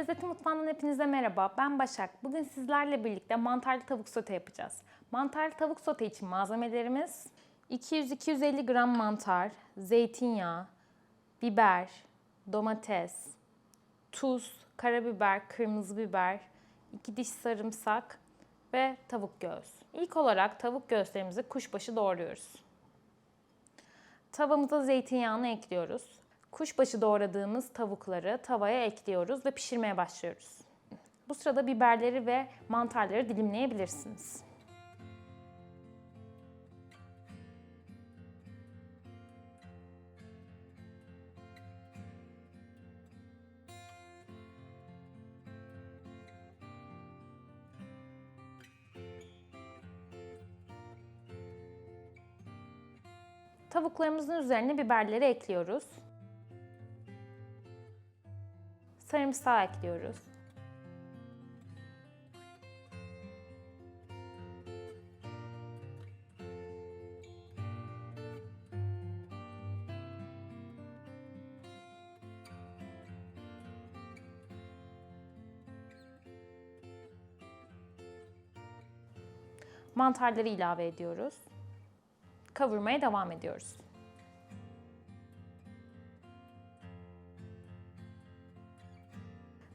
Lezzeti Mutfağı'ndan hepinize merhaba. Ben Başak. Bugün sizlerle birlikte mantarlı tavuk sote yapacağız. Mantarlı tavuk sote için malzemelerimiz 200-250 gram mantar, zeytinyağı, biber, domates, tuz, karabiber, kırmızı biber, 2 diş sarımsak ve tavuk göğüs. İlk olarak tavuk göğüslerimizi kuşbaşı doğruyoruz. Tavamıza zeytinyağını ekliyoruz. Kuşbaşı doğradığımız tavukları tavaya ekliyoruz ve pişirmeye başlıyoruz. Bu sırada biberleri ve mantarları dilimleyebilirsiniz. Tavuklarımızın üzerine biberleri ekliyoruz. Sarımsağı ekliyoruz. Mantarları ilave ediyoruz. Kavurmaya devam ediyoruz.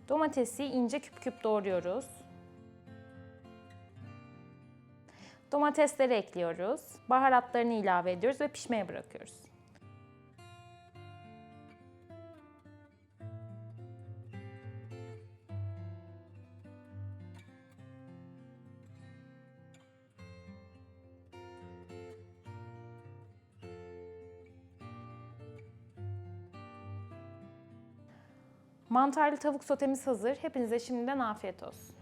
Domatesi ince küp küp doğruyoruz. Domatesleri ekliyoruz. Baharatlarını ilave ediyoruz ve pişmeye bırakıyoruz. Mantarlı tavuk sotemiz hazır. Hepinize şimdiden afiyet olsun.